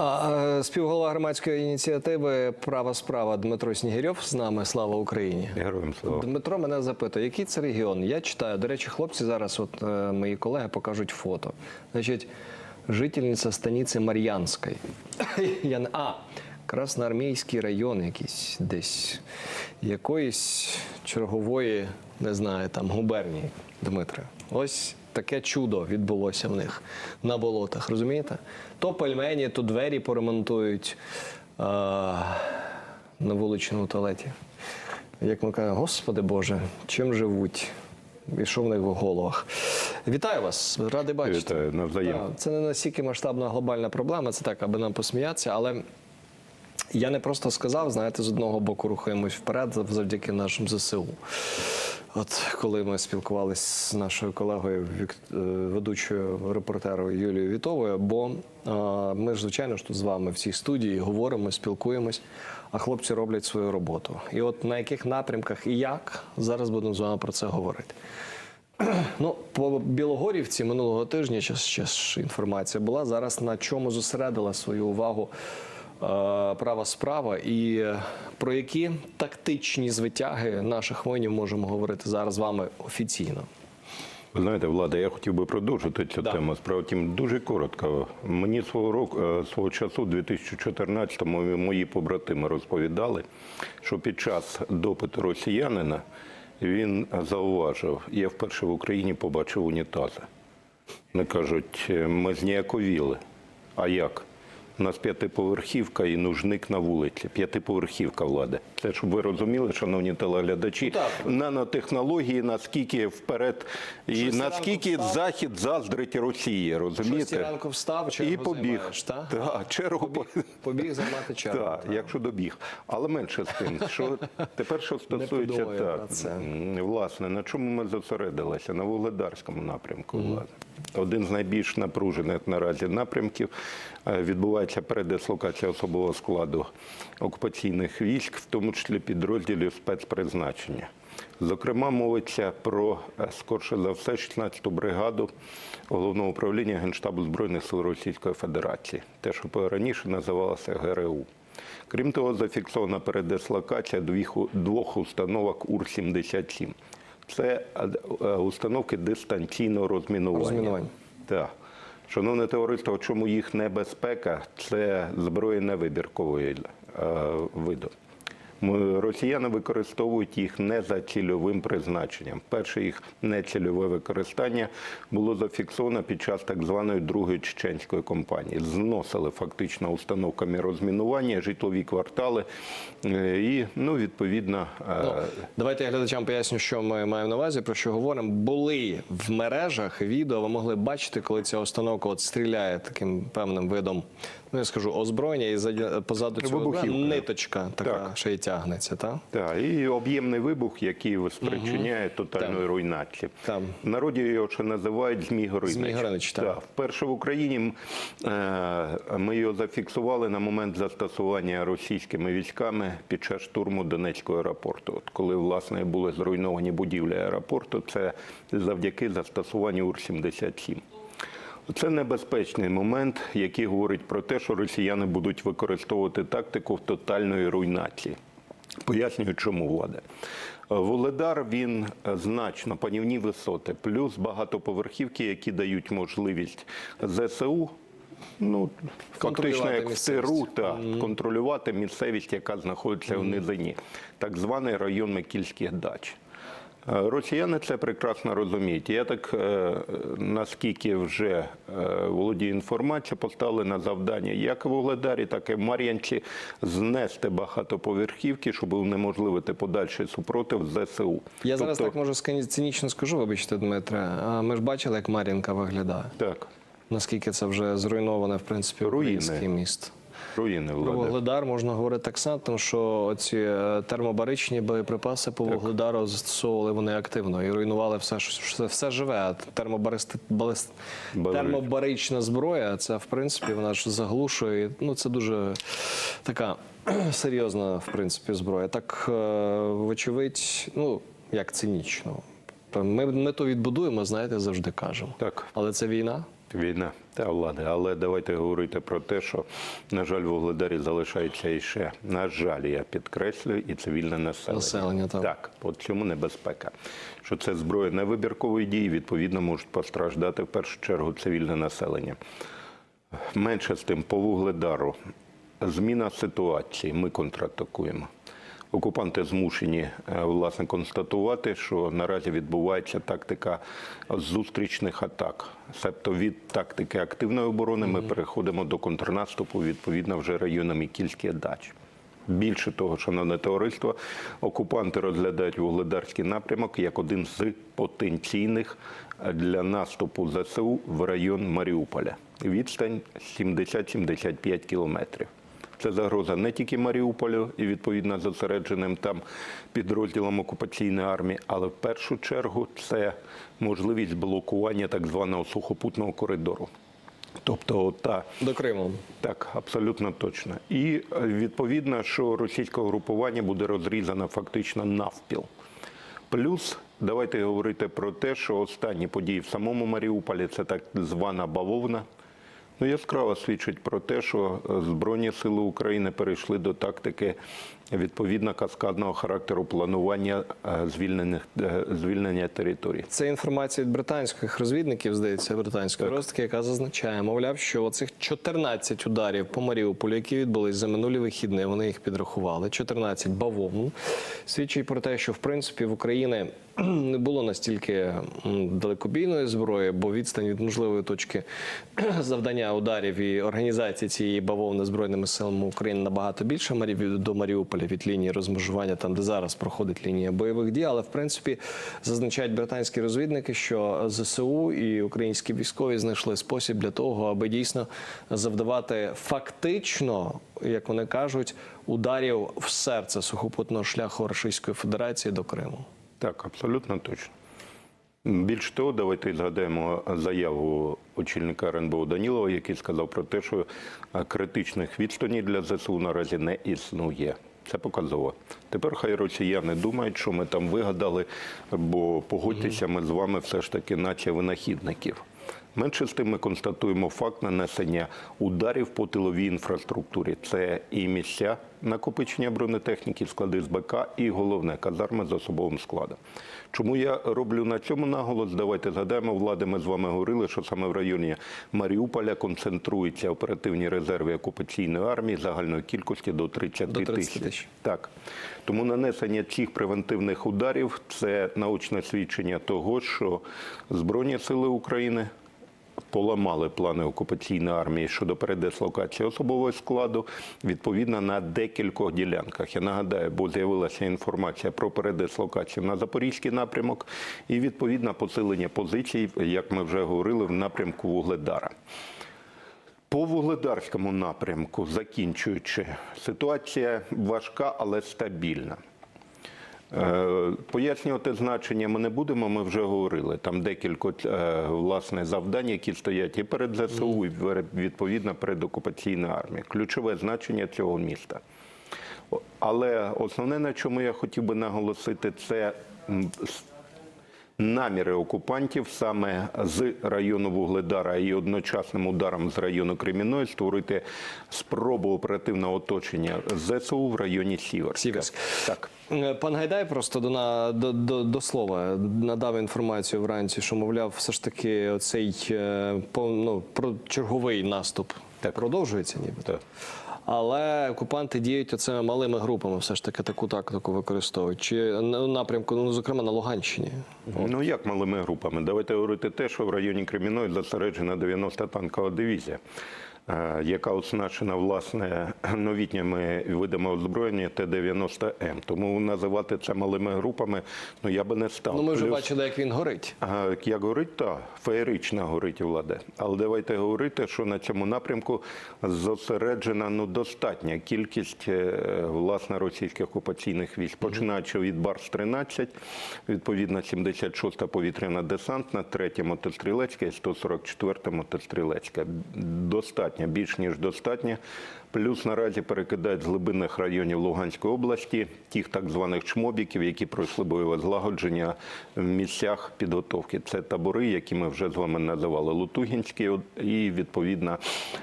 А, співголова громадської ініціативи Права справа Дмитро Снігирьов з нами. Слава Україні. Героям слава. Дмитро мене запитує, який це регіон? Я читаю. До речі, хлопці зараз, от е, мої колеги, покажуть фото. Значить, жительниця станиці Мар'янської. Я а. Красноармійський район якийсь десь якоїсь чергової, не знаю, там губернії, Дмитре. Ось таке чудо відбулося в них на болотах, розумієте? То пельмені, то двері поремонтують а, на вуличному туалеті. Як ми кажемо, Господи Боже, чим живуть? І що в них в головах? Вітаю вас, радий бачити. Вітаю, навзаєм. Це не настільки масштабна глобальна проблема, це так, аби нам посміятися, але я не просто сказав, знаєте, з одного боку рухаємось вперед завдяки нашим ЗСУ. От коли ми спілкувалися з нашою колегою, е, ведучою репортерою Юлією Вітовою, бо е, ми ж, звичайно ж тут з вами в цій студії говоримо, спілкуємось, а хлопці роблять свою роботу. І от на яких напрямках і як зараз будемо з вами про це говорити. Ну, по Білогорівці минулого тижня ще, ж інформація була. Зараз на чому зосередила свою увагу права справа і е, про які тактичні звитяги наших воїнів можемо говорити зараз з вами офіційно. Ви знаєте, влада, я хотів би продовжити цю Да. тему. Справа втім, дуже коротко. Мені свого року е, свого часу, у 2014-му, мої побратими розповідали, що під час допиту росіянина він зауважив, я вперше в Україні побачив унітази. Вони кажуть, «Е, ми зніяковіли. А як? У нас п'ятиповерхівка і нужник на вулиці. П'ятиповерхівка влади. Це щоб ви розуміли, шановні телеглядачі, так. нанотехнології наскільки вперед і Шостій наскільки встав. захід заздрить Росії, розумієте? ранку встав, чергу І побіг. займаєш, та? Так, чергу Побіг, побіг займати чергу. так, та. якщо добіг. Але менше з тим, що тепер що стосується так, власне, на чому ми зосередилися? На Вугледарському напрямку. власне. Один з найбільш напружених наразі напрямків е, відбувається передислокація особового складу окупаційних військ, в тому числі підрозділів спецпризначення. Зокрема, мовиться про е, скорше за все 16-ту бригаду головного управління Генштабу Збройних сил Російської Федерації, те, що раніше називалося ГРУ. Крім того, зафіксована передислокація двох, двох установок УР-77. Це е, е, установки дистанційного розмінування. Розмінування. Так. Шановне товариство, чому їх небезпека? Це зброя невибіркової е, виду. Росіяни використовують їх не за цільовим призначенням. Перше їх нецільове використання було зафіксовано під час так званої другої чеченської кампанії. Зносили фактично установками розмінування житлові квартали е, і, ну, відповідно, е, Ну, давайте я глядачам поясню, що ми маємо на увазі, про що говоримо. Були в мережах відео, ви могли бачити, коли ця установка от стріляє таким певним видом, ну я скажу, озброєння, і позаду цього Вибухівка. ниточка така Так. ще й тягнеться, так? Так, і об'ємний вибух, який спричиняє тотальної Там. руйнації. Там. В народі його ще називають Змій Горинич. Змій Горинич, так. Вперше в Україні е, ми його зафіксували на момент застосування російськими військами під час штурму Донецького аеропорту. От коли, власне, були зруйновані будівлі аеропорту, це завдяки застосуванню УР-77. Це небезпечний момент, який говорить про те, що росіяни будуть використовувати тактику в тотальної руйнації. Пояснюю, чому влада. Воледар він значно панівні висоти, плюс багатоповерхівки, які дають можливість ЗСУ. Ну, фактично, як в тиру, та, контролювати місцевість, яка знаходиться в низині, так званий район Микільських дач. Е, Росіяни це прекрасно розуміють. Я так, е, наскільки вже е, володію інформацією, поставили на завдання як в Угледарі, так і в Мар'янці знести багатоповерхівки, щоб унеможливити подальший супротив ЗСУ. Я зараз Тобто- так можу цинічно скажу, вибачте, Дмитре. А ми ж бачили, як Мар'їнка виглядає. Так, Наскільки це вже зруйноване, в принципі, Руїни. українське місто. Руїни Про. Вугледар можна говорити так само, тому що ці е, термобаричні боєприпаси по Вугледару застосовували вони активно і руйнували все, що- все, все живе. А термобаристи- термобарична зброя, це в принципі вона ж заглушує. Ну це дуже така серйозна, в принципі, зброя. Так, е, вочевидь, ну як цинічно. Ми, ми то відбудуємо, знаєте, завжди кажемо. Так. Але це війна. Війна та влада, але давайте говорити про те, що на жаль, в Угледарі залишається і ще на жаль, я підкреслюю, і цивільне населення. Населення, так. так, от чому небезпека? Що це зброя невибіркової дії, відповідно, можуть постраждати в першу чергу цивільне населення. Менше з тим, по вугледару, зміна ситуації, ми контратакуємо. Окупанти змушені е, власне констатувати, що наразі відбувається тактика зустрічних атак. Себто від тактики активної оборони ми переходимо до контрнаступу відповідно вже районами Кільські дач. Більше того, шановне товариство, окупанти розглядають вугледарський напрямок як один з потенційних для наступу ЗСУ в район Маріуполя. Відстань 70-75 кілометрів. Це загроза не тільки Маріуполю і відповідно зосередженим там підрозділом окупаційної армії, але в першу чергу це можливість блокування так званого сухопутного коридору. Тобто та До Криму. так, абсолютно точно. І відповідно, що російське групування буде розрізано фактично навпіл. Плюс давайте говорити про те, що останні події в самому Маріуполі це так звана бавовна. Ну, яскраво свідчить про те, що е, Збройні сили України перейшли до тактики відповідно каскадного характеру планування е, звільнених е, звільнення територій. Це інформація від британських розвідників, здається, британської розвідки, яка зазначає, мовляв, що оцих 14 ударів по Маріуполю, які відбулись за минулі вихідні, вони їх підрахували. 14 бавовн. Свідчить про те, що в принципі в Україні не було настільки далекобійної зброї, бо відстань від можливої точки завдання ударів і організації цієї бавовни збройними силами України набагато більше до Маріуполя від лінії розмежування, там де зараз проходить лінія бойових дій. Але в принципі зазначають британські розвідники, що ЗСУ і українські військові знайшли спосіб для того, аби дійсно завдавати фактично, як вони кажуть, ударів в серце сухопутного шляху Російської Федерації до Криму. Так, абсолютно точно. Більш того, давайте згадаємо заяву очільника РНБО Данілова, який сказав про те, що критичних відстаней для ЗСУ наразі не існує. Це показово. Тепер хай росіяни думають, що ми там вигадали, бо погодьтеся, ми з вами все ж таки наче винахідників. Менше з тим ми констатуємо факт нанесення ударів по тиловій інфраструктурі. Це і місця накопичення бронетехніки, склади з БК, і головне казарми з особовим складом. Чому я роблю на цьому наголос? Давайте згадаємо, влади ми з вами говорили, що саме в районі Маріуполя концентруються оперативні резерви окупаційної армії загальної кількості до 30 До 30 тисяч. тисяч. Так. Тому нанесення цих превентивних ударів це научне свідчення того, що Збройні сили України поламали плани окупаційної армії щодо передислокації особового складу відповідно на декількох ділянках. Я нагадаю, бо з'явилася інформація про передислокацію на запорізький напрямок і відповідно посилення позицій, як ми вже говорили, в напрямку Вугледара. По вугледарському напрямку, закінчуючи, ситуація важка, але стабільна. Е, Пояснювати значення ми не будемо, ми вже говорили. Там декілька е, власне завдань, які стоять і перед ЗСУ, і відповідно перед окупаційною армією. Ключове значення цього міста. Але основне, на чому я хотів би наголосити, це наміри окупантів саме з району Вугледара і одночасним ударом з району Креміної створити спробу оперативного оточення ЗСУ в районі Сіверська. Сіверськ. Так. Е, Пан Гайдай просто до, на, до, до, до слова надав інформацію вранці, що, мовляв, все ж таки цей ну, про черговий наступ продовжується ніби. Так. Але окупанти діють оцими малими групами, все ж таки таку тактику використовують. Чи на напрямку, ну зокрема на Луганщині. Ну як малими групами? Давайте говорити те, що в районі Креміної зосереджена 90 танкова дивізія, яка оснащена власне новітніми видами озброєння Т-90М. Тому називати це малими групами, ну я би не став. Ну ми вже Плюс- бачили, як він горить. Як горить, та феєрично горить влада. Але давайте говорити, що на цьому напрямку зосереджена ну достатня кількість е, власне російських окупаційних військ, починаючи від Барс-13, відповідно 76-та повітряна десантна, 3 мотострілецька і 144 мотострілецька. Достатньо достатньо, більш ніж достатньо. Плюс наразі перекидають з глибинних районів Луганської області тих так званих чмобіків, які пройшли бойове злагодження в місцях підготовки. Це табори, які ми вже з вами називали Лутугінські, і відповідно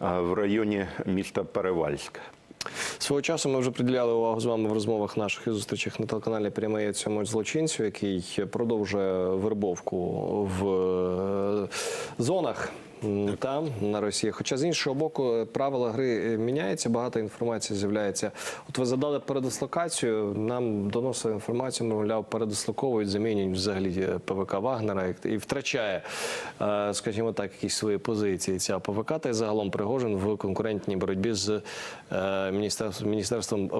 в районі міста Перевальськ. Свого часу ми вже приділяли увагу з вами в розмовах наших і зустрічах на телеканалі Прямий цьому злочинцю, який продовжує вербовку в е, зонах. Там на Росії, хоча з іншого боку, е, правила гри е, міняються, багато інформації з'являється. От ви задали передислокацію. Нам доносили інформацію, мовляв, передислоковують, замінюють взагалі е, ПВК Вагнера і- втрачає, скажімо так, якісь свої позиції. Ця ПВК та й загалом Пригожин в конкурентній боротьбі з міністерством,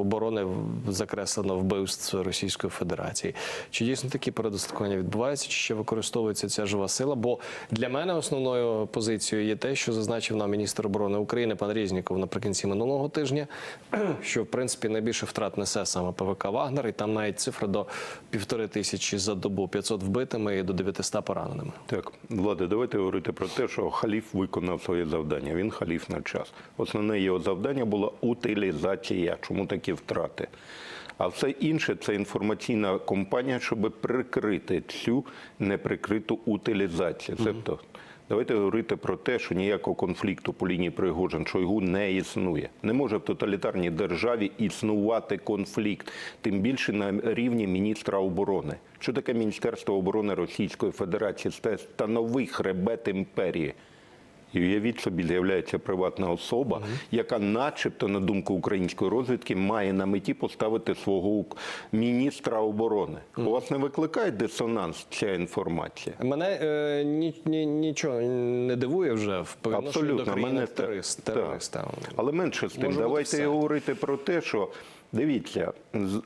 оборони закреслено вбивств Російської Федерації. Чи дійсно такі передислокування відбуваються, чи ще використовується ця жива сила? Бо для мене основною позицією є те, що зазначив нам міністр оборони України пан Різніков наприкінці минулого тижня, що в принципі найбільше втрат несе саме ПВК Вагнер, і там навіть цифра до півтори тисячі за добу, 500 вбитими і до 900 пораненими. Так, Влади, давайте говорити про те, що халіф виконав своє завдання. Він халіф на час. Основне його завдання було утилізація. Чому такі втрати? А все інше це інформаційна кампанія, щоб прикрити цю неприкриту утилізацію. Тобто, давайте говорити про те, що ніякого конфлікту по лінії Пригожин Шойгу не існує. Не може в тоталітарній державі існувати конфлікт, тим більше на рівні міністра оборони. Що таке Міністерство оборони Російської Федерації? Це становий хребет імперії. І уявіть собі, з'являється приватна особа, яка, начебто, на думку української розвідки, має на меті поставити свого міністра оборони. У вас не викликає дисонанс ця інформація? Мене е, ні, ні, нічого не дивує вже в Абсолютно, до країни мене терорист, так. Але менше з тим, Може давайте говорити про те, що дивіться,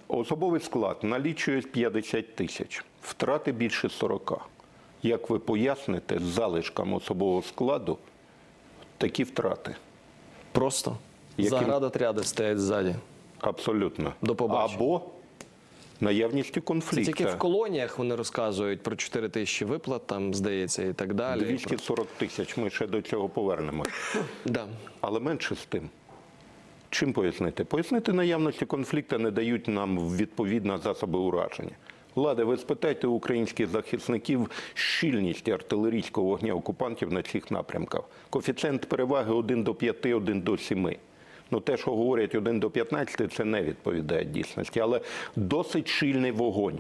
особовий склад налічує 50 тисяч, втрати більше 40. Як ви поясните з залишком особового складу такі втрати? Просто Яким- заградотряди стоять ззаді. Абсолютно. До побачення. Або наявністю Це конфлікту. тільки в колоніях вони розказують про 4 тисячі виплат, там здається, і так далі. 240 тисяч, ми ще до цього повернемо. Да. Але менше з тим. Чим пояснити? Пояснити наявності конфлікту не дають нам відповідно засоби ураження. Влади, ви спитайте українських захисників щільність артилерійського вогня окупантів на цих напрямках. Коефіцієнт переваги 1 до 5, 1 до 7. Ну, те, що говорять 1 до 15, це не відповідає дійсності, але досить щільний вогонь.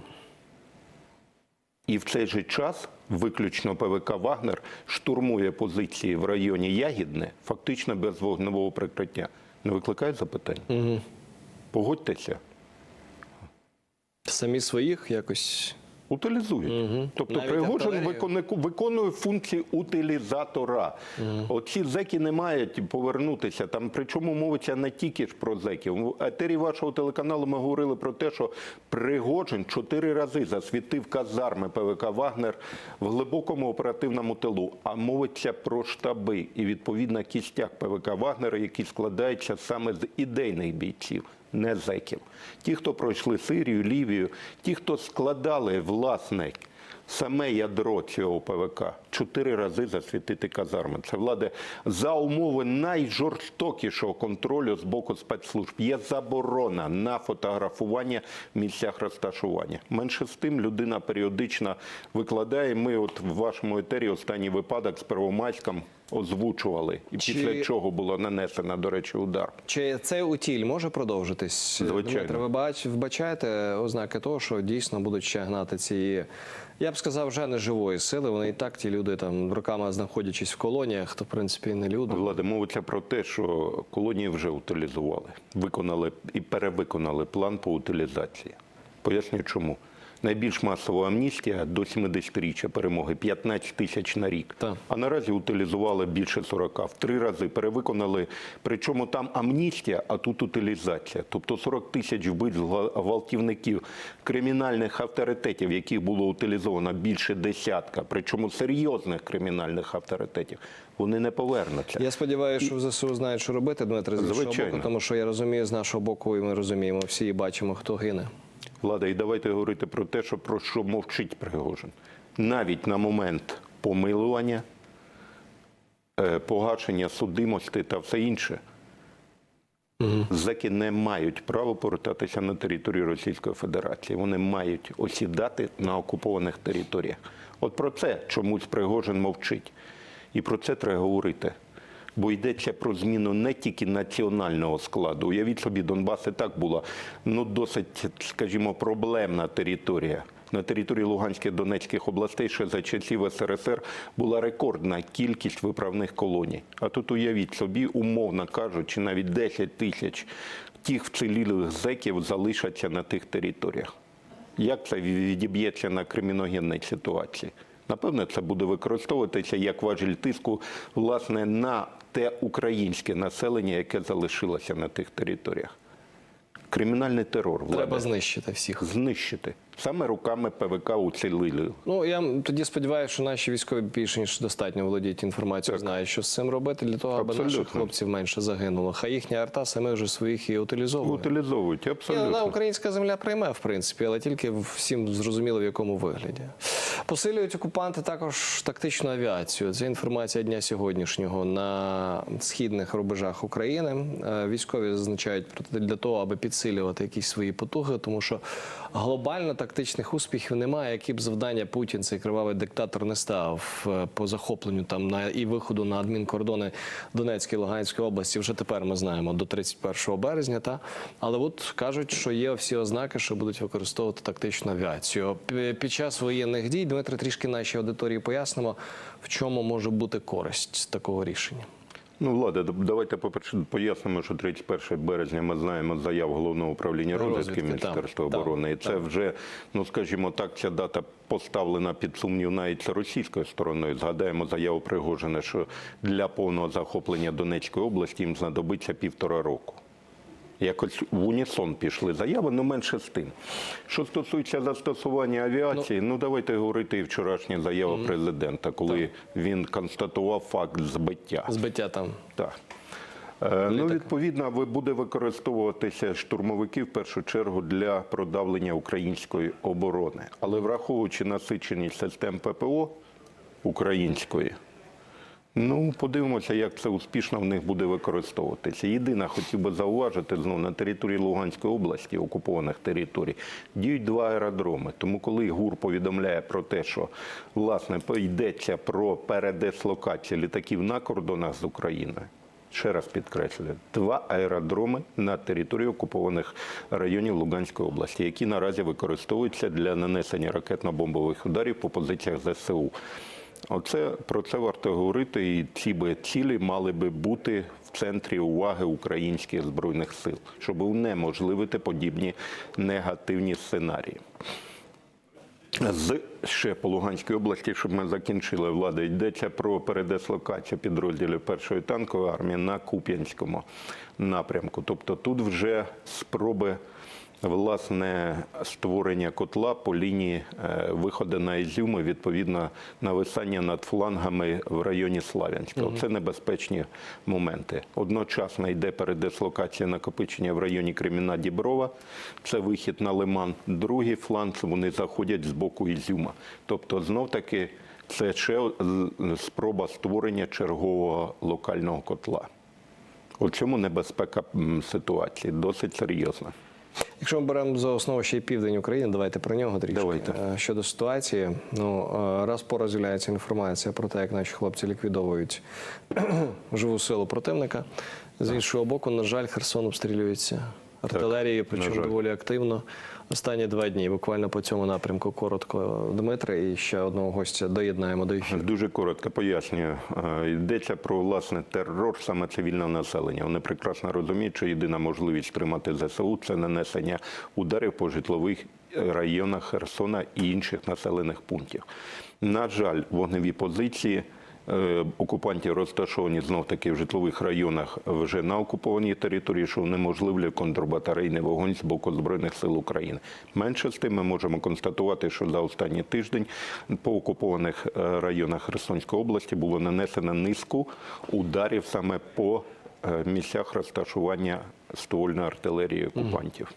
І в цей же час виключно ПВК Вагнер штурмує позиції в районі Ягідне, фактично без вогневого прикриття. Не викликає запитань? Угу. Погодьтеся, Самі своїх якось. утилізують. Тобто Навіть Пригожин виконує, виконує функції утилізатора. Оці зеки не мають повернутися. Там причому мовиться не тільки ж про зеків. В етері вашого телеканалу ми говорили про те, що Пригожин чотири рази засвітив казарми ПВК Вагнер в глибокому оперативному тилу. А мовиться про штаби і відповідно кістяк ПВК Вагнера, який складається саме з ідейних бійців. Не зеків. Ті, хто пройшли Сирію, Лівію, ті, хто складали власне саме ядро цього ПВК, чотири рази засвітити казарми. Це влади за умови найжорстокішого контролю з боку спецслужб. Є заборона на фотографування в місцях розташування. Менше з тим людина періодично викладає. Ми, от в вашому етері, останній випадок з Первомайськом озвучували, і Чи- після чого було нанесено, до речі, удар. Чи цей утіль може продовжитись? Звичайно. Дмитре, ви бач, вбачаєте ознаки того, що дійсно будуть ще гнати ці, я б сказав, вже не живої сили. Вони і так, ті люди, там роками знаходячись в колоніях, то в принципі не люди. Влада, мовиться про те, що колонії вже утилізували, виконали і перевиконали план по утилізації. Поясню чому. Найбільш масова амністія до 70-річчя перемоги 15 тисяч на рік. Так. А наразі утилізували більше 40. В три рази перевиконали. Причому там амністія, а тут утилізація. Тобто 40 тисяч вбивць гвалтівників, кримінальних авторитетів, яких було утилізовано більше десятка, причому серйозних кримінальних авторитетів, вони не повернуться. Я сподіваюся, що в ЗСУ знають, що робити, Дмитре, з іншого боку, тому що я розумію з нашого боку, і ми розуміємо всі і бачимо, хто гине. Влада, і давайте говорити про те, що про що мовчить Пригожин. Навіть на момент помилування е, погашення судимості та все інше. Зеки не мають права повертатися на територію Російської Федерації. Вони мають осідати на окупованих територіях. От про це чомусь Пригожин мовчить. І про це треба говорити. Бо йдеться про зміну не тільки національного складу. Уявіть собі, Донбас і так була ну, досить, скажімо, проблемна територія. На території Луганських Донецьких областей ще за часів СРСР була рекордна кількість виправних колоній. А тут уявіть собі, умовно кажучи, навіть 10 тисяч тих вцілілих зеків залишаться на тих територіях. Як це відіб'ється на криміногенній ситуації? Напевне, це буде використовуватися як важіль тиску власне на те українське населення, яке залишилося на тих територіях. Кримінальний терор влади Треба знищити всіх. знищити саме руками ПВК уцілили. Ну я тоді сподіваюся, що наші військові більше ніж достатньо володіють інформацією, знають, що з цим робити для того, аби наших хлопців менше загинуло. Хай їхня арта саме вже своїх і утилізовує. Утилізовують Ні, абсолютно. вона українська земля прийме, в принципі, але тільки всім зрозуміло в якому вигляді. Посилюють окупанти також тактичну авіацію. Це інформація дня сьогоднішнього на східних рубежах України. Е, Військові зазначають для того, аби підсилювати якісь свої потуги, тому що глобально тактичних успіхів немає. Які б завдання Путін, цей кривавий диктатор, не став е, по захопленню там на і виходу на адмінкордони Донецької і Луганської області. Вже тепер ми знаємо до 31 березня. Та але от кажуть, що є всі ознаки, що будуть використовувати тактичну авіацію. Під час воєнних дій Дмитро трішки нашій аудиторії пояснимо, в чому може бути користь такого рішення. Ну, Влада, давайте пояснимо, що 31 березня ми знаємо заяву головного управління розвідки Міністерства оборони. І це вже, ну скажімо так, ця дата поставлена під сумнів навіть російською стороною. Згадаємо заяву Пригожина, що для повного захоплення Донецької області їм знадобиться півтора року. Якось в унісон пішли заяви, ну менше з тим. Що стосується застосування авіації, ну, давайте говорити і вчорашня заява президента, коли він констатував факт збиття. Збиття там Так. Е, Ну, відповідно, ви- буде використовуватися штурмовики в першу чергу для продавлення української оборони. Але враховуючи насиченість систем ППО української, ну подивимося, як це успішно в них буде використовуватися. Єдине, хотів би зауважити знову на території Луганської області, окупованих територій, діють два аеродроми. Тому, коли ГУР повідомляє про те, що власне йдеться про передислокацію літаків на кордонах з Україною. Ще раз підкреслюю, два аеродроми на території окупованих районів Луганської області, які наразі використовуються для нанесення ракетно-бомбових ударів по позиціях ЗСУ. Оце про це варто говорити, і ці би цілі мали би бути в центрі уваги українських збройних сил, щоб унеможливити подібні негативні сценарії. З ще по Луганській області, щоб ми закінчили влада, йдеться про передислокацію підрозділів першої танкової армії на Куп'янському напрямку. Тобто тут вже спроби власне створення котла по лінії е, виходу на Ізюм і відповідно нависання над флангами в районі Славянська. Це небезпечні моменти. Одночасно йде передислокація накопичення в районі Креміна Діброва. Це вихід на Лиман. Другий фланг вони заходять з боку Ізюма. Тобто, знов таки, це ще спроба створення чергового локального котла. У цьому небезпека ситуації досить серйозна. Якщо ми беремо за основу ще й південь України, давайте про нього трішки. Давайте. Е, Щодо ситуації, ну е, раз по раз з'являється інформація про те, як наші хлопці ліквідовують живу силу противника. З іншого боку, на жаль, Херсон обстрілюється артилерією, причому доволі активно. Останні два дні буквально по цьому напрямку коротко Дмитре і ще одного гостя доєднаємо до ефіру. Дуже коротко пояснюю. Е, Йдеться про власне терор саме цивільного населення. Вони прекрасно розуміють, що єдина можливість тримати ЗСУ це нанесення ударів по житлових районах Херсона і інших населених пунктів. На жаль, вогневі позиції. Е, Окупантів розташовані знов таки в житлових районах вже на окупованій території, що унеможливлює контрбатарейний вогонь з боку збройних сил України. Менше з тим, ми можемо констатувати, що за останній тиждень по окупованих е, районах Херсонської області було нанесено низку ударів саме по е, місцях розташування ствольної артилерії окупантів.